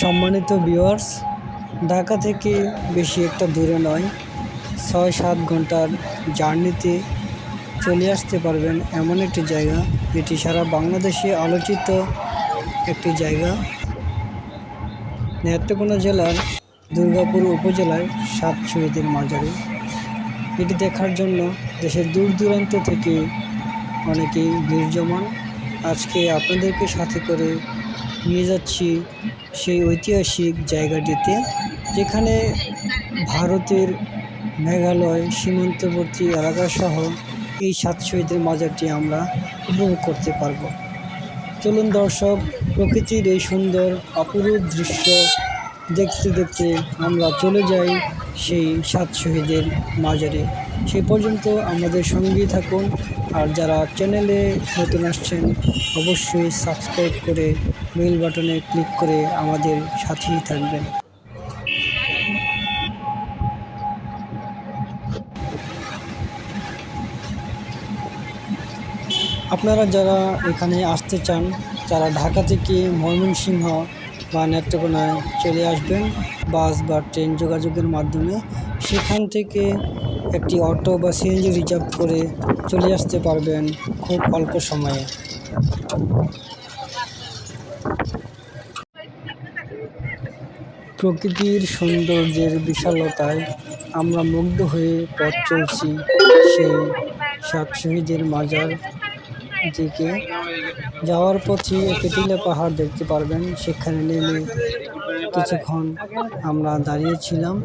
সম্মানিত ভিউয়ার্স ঢাকা থেকে বেশি একটা দূরে নয়, ছয় সাত ঘণ্টার জার্নিতে চলে আসতে পারবেন এমন একটি জায়গা, যেটি সারা বাংলাদেশে আলোচিত একটি জায়গা। নেত্রকোনা জেলার দুর্গাপুর উপজেলায় সাত শহীদের মাজারে। এটি দেখার জন্য দেশের দূর দূরান্ত থেকে অনেকেই ভিড় জমান আজকে আপনাদেরকে সাথে করে নিয়ে যাচ্ছি সেই ঐতিহাসিক জায়গাটিতে, যেখানে ভারতের মেঘালয়, সীমান্তবর্তী এলাকাসহ এই সাত শহীদের মাজারটি আমরা উপভোগ করতে পারব। চলুন দর্শক, প্রকৃতির এই সুন্দর অপরূপ দৃশ্য দেখতে দেখতে আমরা চলে যাই সেই সাত শহীদের মাজারে। সেই পর্যন্ত আমাদের সঙ্গেই থাকুন। আর যারা চ্যানেলে নতুন আসছেন, অবশ্যই সাবস্ক্রাইব করে বেল বাটনে ক্লিক করে আমাদের সাথেই থাকবেন। আপনারা যারা এখানে আসতে চান, তারা ঢাকা থেকে ময়মনসিংহ বা নেত্রকোনায় চলে আসবেন, বাস বা ট্রেন যোগাযোগের মাধ্যমে। সেখান থেকে একটি অটো বা সিএনজি রিজার্ভ করে চলে আসতে পারবেন খুব অল্প সময়ে। প্রকৃতির সৌন্দর্যের বিশালতায় আমরা মুগ্ধ হয়ে পথ চলছি সেই সাত শহীদের মাজার দিকে। যাওয়ার পথে কেটিলা পাহাড় দেখতে পারবেন, সেখানে নেমে কিছুক্ষণ আমরা দাঁড়িয়েছিলাম।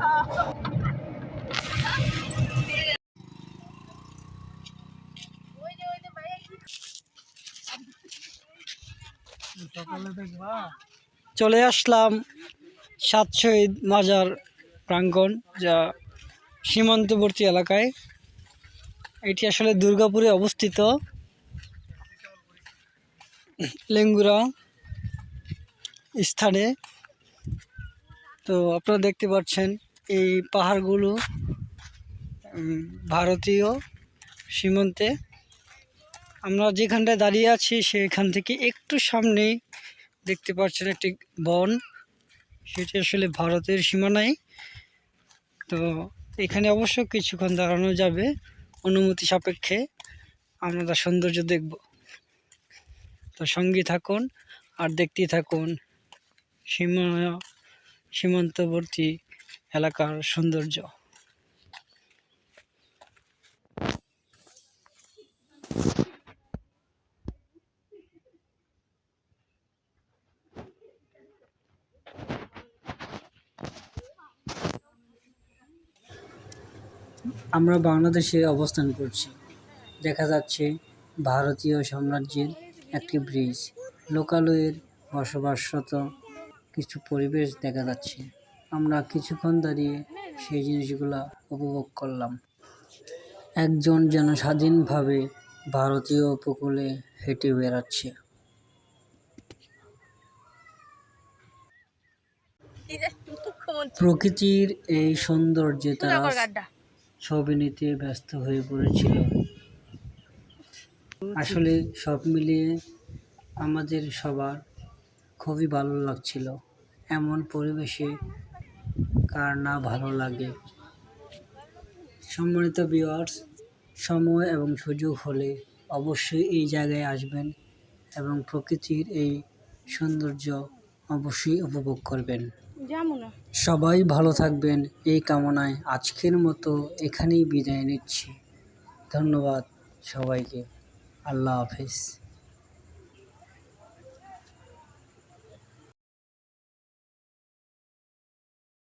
চলে আসলাম সাত শহীদ মাজার প্রাঙ্গণ, যা সীমান্তবর্তী এলাকায়। এটি আসলে দুর্গাপুরে অবস্থিত। লেঙ্গুরা স্থানে। তো আপনারা দেখতে পাচ্ছেন এই পাহাড়গুলো ভারতীয় সীমান্তে। আমরা যেখানটায় দাঁড়িয়ে আছি সেখান থেকে একটু সামনেই দেখতে পাচ্ছেন একটি বন। সেটি আসলে ভারতের সীমানায়। তো এখানে অবশ্য কিছুক্ষণ দাঁড়ানো যাবে অনুমতি সাপেক্ষে। আমরা তার সৌন্দর্য দেখব। তো সঙ্গী থাকুন আর দেখতেই থাকুন সীমা সীমান্তবর্তী এলাকার সৌন্দর্য। আমরা বাংলাদেশে অবস্থান করছি। দেখা যাচ্ছে ভারতীয় সাম্রাজ্যের একটি ব্রিজ লোকালয়ের বসবাসরত কিছু পরিবেশ দেখা যাচ্ছে। আমরা কিছুক্ষণ দাঁড়িয়ে সেই জিনিসগুলা উপভোগ করলাম। একজন যেন স্বাধীনভাবে ভারতীয় উপকূলে হেঁটে বেড়াচ্ছে। প্রকৃতির এই সৌন্দর্যে তারা ছবি নিতে ব্যস্ত হয়ে পড়েছিল। আসলে সব মিলিয়ে আমাদের সবার খুবই ভালো লাগছিল। এমন পরিবেশে কার না ভালো লাগে। সম্মানিত ভিউয়ার্স সময় এবং সুযোগ হলে অবশ্যই এই জায়গায় আসবেন এবং প্রকৃতির এই সৌন্দর্য অবশ্যই উপভোগ করবেন। সবাই ভালো থাকবেন এই কামনায় আজকের মতো এখানেই বিদায় নিচ্ছি। ধন্যবাদ সবাইকে। আল্লাহ হাফিজ।